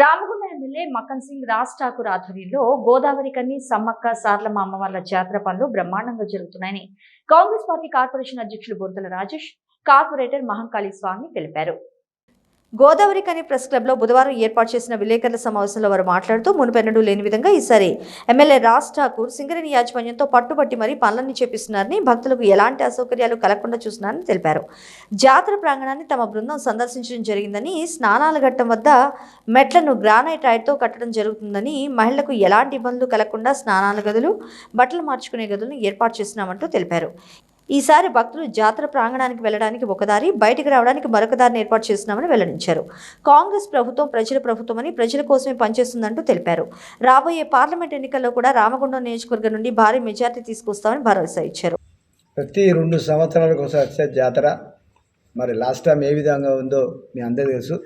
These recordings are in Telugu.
రామగుండ ఎమ్మెల్యే మక్కన్ సింగ్ రాజ్ ఠాకూర్ ఆధ్వర్యంలో గోదావరి కన్ని సమ్మక్క సార్లమ్మ అమ్మవార్ల జాతర పనులు బ్రహ్మాండంగా జరుగుతున్నాయని కాంగ్రెస్ పార్టీ కార్పొరేషన్ అధ్యక్షులు బొంతల రాజేష్ కార్పొరేటర్ మహంకాళి స్వామి తెలిపారు. గోదావరి కని ప్రెస్ క్లబ్లో బుధవారం ఏర్పాటు చేసిన విలేకరుల సమావేశంలో వారు మాట్లాడుతూ మునుపెన్నడూ లేని విధంగా ఈసారి ఎమ్మెల్యే రాజ్ ఠాకూర్ సింగరేణి యాజమాన్యంతో పట్టుబట్టి మరీ పనులన్నీ చేపిస్తున్నారని భక్తులకు ఎలాంటి అసౌకర్యాలు కలగకుండా చూస్తున్నారని తెలిపారు. జాతర ప్రాంగణాన్ని తమ బృందం సందర్శించడం జరిగిందని స్నానాల ఘట్టం వద్ద మెట్లను గ్రానైట్ రాయితో కట్టడం జరుగుతుందని మహిళలకు ఎలాంటి ఇబ్బందులు కలగకుండా స్నానాల గదులు బట్టలు మార్చుకునే గదులను ఏర్పాటు చేస్తున్నామంటూ తెలిపారు. ఈసారి భక్తులు జాతర ప్రాంగణానికి వెళ్ళడానికి ఒకదారి బయటికి రావడానికి మరొక దారిని ఏర్పాటు చేస్తున్నామని వెల్లడించారు. కాంగ్రెస్ ప్రభుత్వం ప్రజల ప్రభుత్వం అని ప్రజల కోసమే పనిచేస్తుందంటూ తెలిపారు. రాబోయే పార్లమెంట్ ఎన్నికల్లో కూడా రామగుండం నియోజకవర్గం నుండి భారీ మెజార్టీ తీసుకొస్తామని భరోసా ఇచ్చారు. ప్రతి రెండు సంవత్సరాలకు ఒకసారి వచ్చే జాతర మరి లాస్ట్ టైం ఏ విధంగా ఉందో మీ అందరికీ తెలుసు.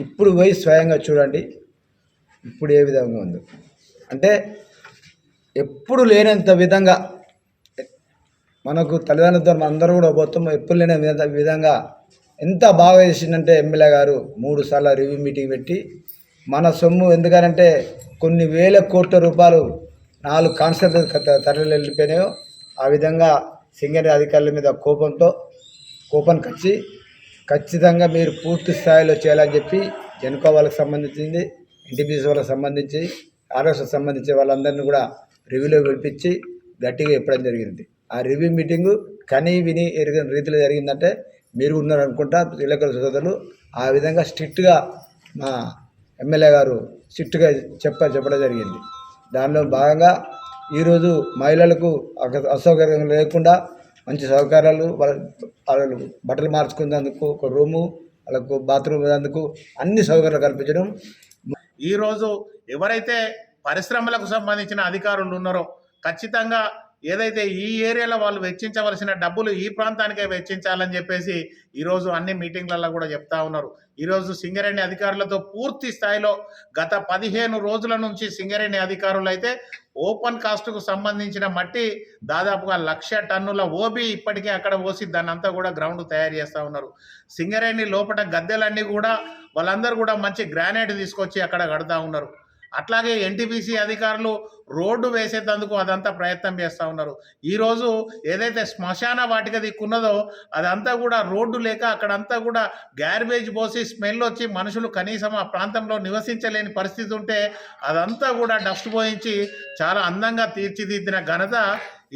ఇప్పుడు పోయి స్వయంగా చూడండి ఇప్పుడు ఏ విధంగా ఉందో. అంటే ఎప్పుడు లేనంత విధంగా మనకు తల్లిదండ్రులతో అందరూ కూడా మొత్తం ఎప్పుడు లేని విధంగా ఎంత బాగా చేసిందంటే ఎమ్మెల్యే గారు మూడు సార్లు రివ్యూ మీటింగ్ పెట్టి మన సొమ్ము ఎందుకనంటే కొన్ని వేల కోట్ల రూపాయలు నాలుగు కాన్సెప్ట్ తరలి వెళ్ళిపోయినాయో ఆ విధంగా సింగర్ అధికారుల మీద కోపంతో కోపానికి వచ్చి ఖచ్చితంగా మీరు పూర్తి స్థాయిలో చేయాలని చెప్పి జనుకో వాళ్ళకి సంబంధించింది ఎన్టీపీసీ వాళ్ళకి సంబంధించి ఆర్ఎస్ సంబంధించి వాళ్ళందరినీ కూడా రివ్యూలో పిలిపించి గట్టిగా చెప్పడం జరిగింది. ఆ రివ్యూ మీటింగు కని విని ఎరిగిన రీతిలో జరిగిందంటే మీరు ఉన్నారనుకుంటా విలేకరుల సోదరులు. ఆ విధంగా స్ట్రిక్ట్గా మా ఎమ్మెల్యే గారు స్ట్రిక్ట్గా చెప్ప చెప్పడం జరిగింది. దానిలో భాగంగా ఈరోజు మహిళలకు అసౌకర్యం లేకుండా మంచి సౌకర్యాలు వాళ్ళ వాళ్ళు బట్టలు మార్చుకునేందుకు ఒక రూము వాళ్ళకు బాత్రూమ్ అందుకు అన్ని సౌకర్యాలు కల్పించడం. ఈరోజు ఎవరైతే పరిశ్రమలకు సంబంధించిన అధికారులు ఉన్నారో ఖచ్చితంగా ఏదైతే ఈ ఏరియాలో వాళ్ళు వెచ్చించవలసిన డబ్బులు ఈ ప్రాంతానికే వెచ్చించాలని చెప్పేసి ఈరోజు అన్ని మీటింగ్లలో కూడా చెప్తా ఉన్నారు. ఈరోజు సింగరేణి అధికారులతో పూర్తి స్థాయిలో గత పదిహేను రోజుల నుంచి సింగరేణి అధికారులు అయితే ఓపెన్ కాస్ట్కు సంబంధించిన మట్టి దాదాపుగా లక్ష టన్నుల ఓబీ ఇప్పటికే అక్కడ పోసి దాన్ని అంతా కూడా గ్రౌండ్ తయారు చేస్తూ ఉన్నారు. సింగరేణి లోపల గద్దెలన్నీ కూడా వాళ్ళందరూ కూడా మంచి గ్రానైట్ తీసుకొచ్చి అక్కడ కడతా ఉన్నారు. అట్లాగే ఎన్టీపీసీ అధికారులు రోడ్డు వేసేటందుకు అదంతా ప్రయత్నం చేస్తూ ఉన్నారు. ఈరోజు ఏదైతే శ్మశాన వాటిక దిక్కున్నదో అదంతా కూడా రోడ్డు లేక అక్కడంతా కూడా గ్యార్బేజ్ పోసి స్మెల్ వచ్చి మనుషులు కనీసం ఆ ప్రాంతంలో నివసించలేని పరిస్థితి ఉంటే అదంతా కూడా డస్ట్ పోయించి చాలా అందంగా తీర్చిదిద్దిన ఘనత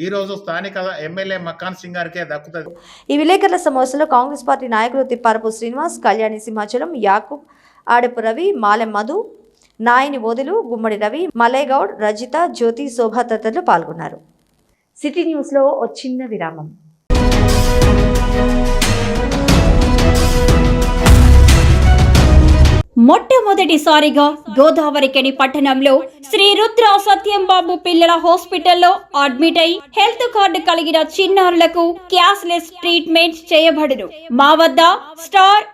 ఈరోజు స్థానిక ఎమ్మెల్యే మక్కాన్ సింగ్ గారికే దక్కుతుంది. ఈ విలేకరుల సమావేశంలో కాంగ్రెస్ పార్టీ నాయకులు తిప్పారపు శ్రీనివాస్ కళ్యాణి సింహాచలం యాకూబ్ ఆడపు రవి మాలెం మధు నాయని ఓదులు గుమ్మడి రవి మలేగౌడ్ రజిత జ్యోతి శోభ తదితరులు పాల్గొన్నారు. సిటీ న్యూస్లో ఓ చిన్న విరామం. మొట్టమొదటిసారిగా గోదావరికని పట్టణంలో శ్రీ రుద్ర సత్యం బాబు పిల్లల హాస్పిటల్లో అడ్మిట్ అయి హెల్త్ కార్డు కలిగిన చిన్నారులకు క్యాష్లెస్ ట్రీట్మెంట్ చేయబడును. మా వద్ద star